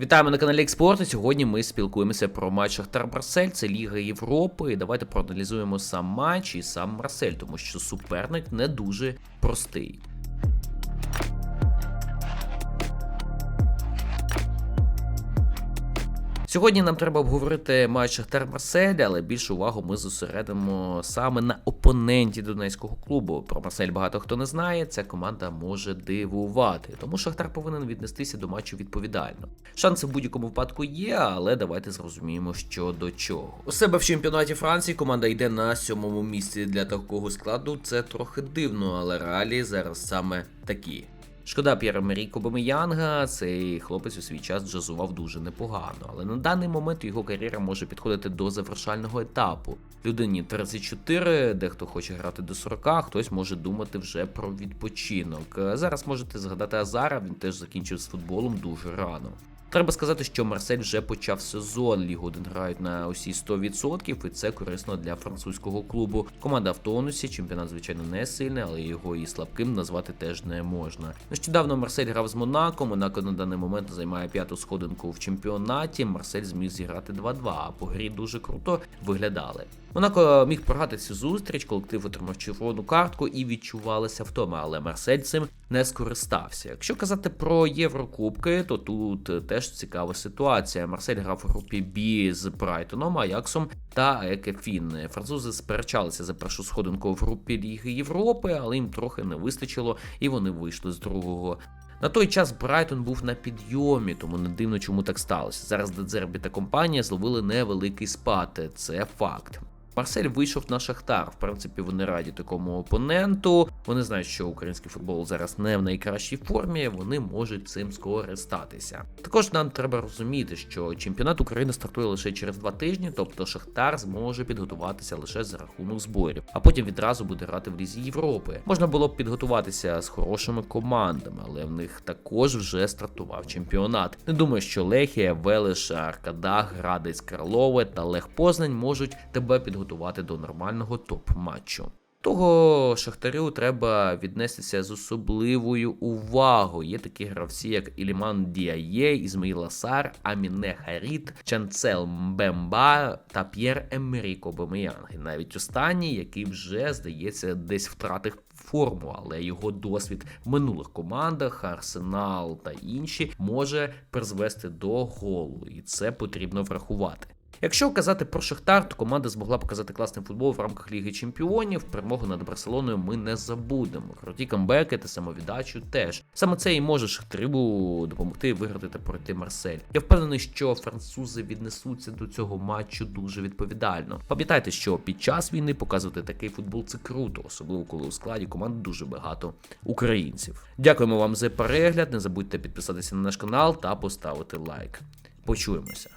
Вітаємо на каналі Експорт. Сьогодні ми спілкуємося про матч Шахтар Марсель. Це Ліга Європи. І давайте проаналізуємо сам матч і сам Марсель, тому що суперник не дуже простий. Сьогодні нам треба обговорити матч Шахтар Марсель, але більшу увагу ми зосередимо саме на опоненті донецького клубу. Про Марсель багато хто не знає. Ця команда може дивувати, тому Шахтар повинен віднестися до матчу відповідально. Шанси в будь-якому випадку є, але давайте зрозуміємо, що до чого. У себе в чемпіонаті Франції команда йде на сьомому місці для такого складу. Це трохи дивно, але реалії зараз саме такі. Шкода П'єра Меріко Бомеянга, цей хлопець у свій час джазував дуже непогано, але на даний момент його кар'єра може підходити до завершального етапу. Людині 34, дехто хоче грати до 40, хтось може думати вже про відпочинок. Зараз можете згадати Азара, він теж закінчив з футболом дуже рано. Треба сказати, що Марсель вже почав сезон. Лігу 1 грають на усі 100%, і це корисно для французького клубу. Команда в тонусі, чемпіонат, звичайно, не сильний, але його і слабким назвати теж не можна. Нещодавно Марсель грав з Монако. Монако на даний момент займає п'яту сходинку в чемпіонаті. Марсель зміг зіграти 2-2, а по грі дуже круто виглядали. Монако міг програти цю зустріч, колектив отримав червону картку і відчувалася втома, але Марсель цим не скористався. Якщо казати про Єврокубки, то тут теж цікава ситуація. Марсель грав у групі Бі з Брайтоном, Аяксом та Екефін. Французи сперечалися за першу сходинку в групі Ліги Європи, але їм трохи не вистачило, і вони вийшли з другого. На той час Брайтон був на підйомі, тому не дивно, чому так сталося. Зараз Дедзербі та компанія зловили невеликий спад. Це факт. Марсель вийшов на Шахтар. В принципі, вони раді такому опоненту. Вони знають, що український футбол зараз не в найкращій формі. Вони можуть цим скористатися. Також нам треба розуміти, що чемпіонат України стартує лише через два тижні, тобто Шахтар зможе підготуватися лише за рахунок зборів, а потім відразу буде грати в лізі Європи. Можна було б підготуватися з хорошими командами, але в них також вже стартував чемпіонат. Не думаю, що Лехія, Велиш, Аркадах, Градець, Карлове та Лех Познань можуть тебе підготувати до нормального топ-матчу. Того Шахтарю треба віднестися з особливою увагою. Є такі гравці, як Іліман Діає, Ізмаїл Асар, Аміне Харіт, Чанцел Мбемба та П'єр Емеріко Бомеянг. Навіть останній, який вже здається десь втратив форму, але його досвід в минулих командах, Арсенал та інші може призвести до голу, і це потрібно врахувати. Якщо казати про Шахтар, то команда змогла показати класний футбол в рамках Ліги Чемпіонів. Перемогу над Барселоною ми не забудемо. Круті камбеки та самовіддачу теж. Саме це і може Шахтарю допомогти виграти та пройти Марсель. Я впевнений, що французи віднесуться до цього матчу дуже відповідально. Пам'ятайте, що під час війни показувати такий футбол це круто, особливо коли у складі команд дуже багато українців. Дякуємо вам за перегляд. Не забудьте підписатися на наш канал та поставити лайк. Почуємося.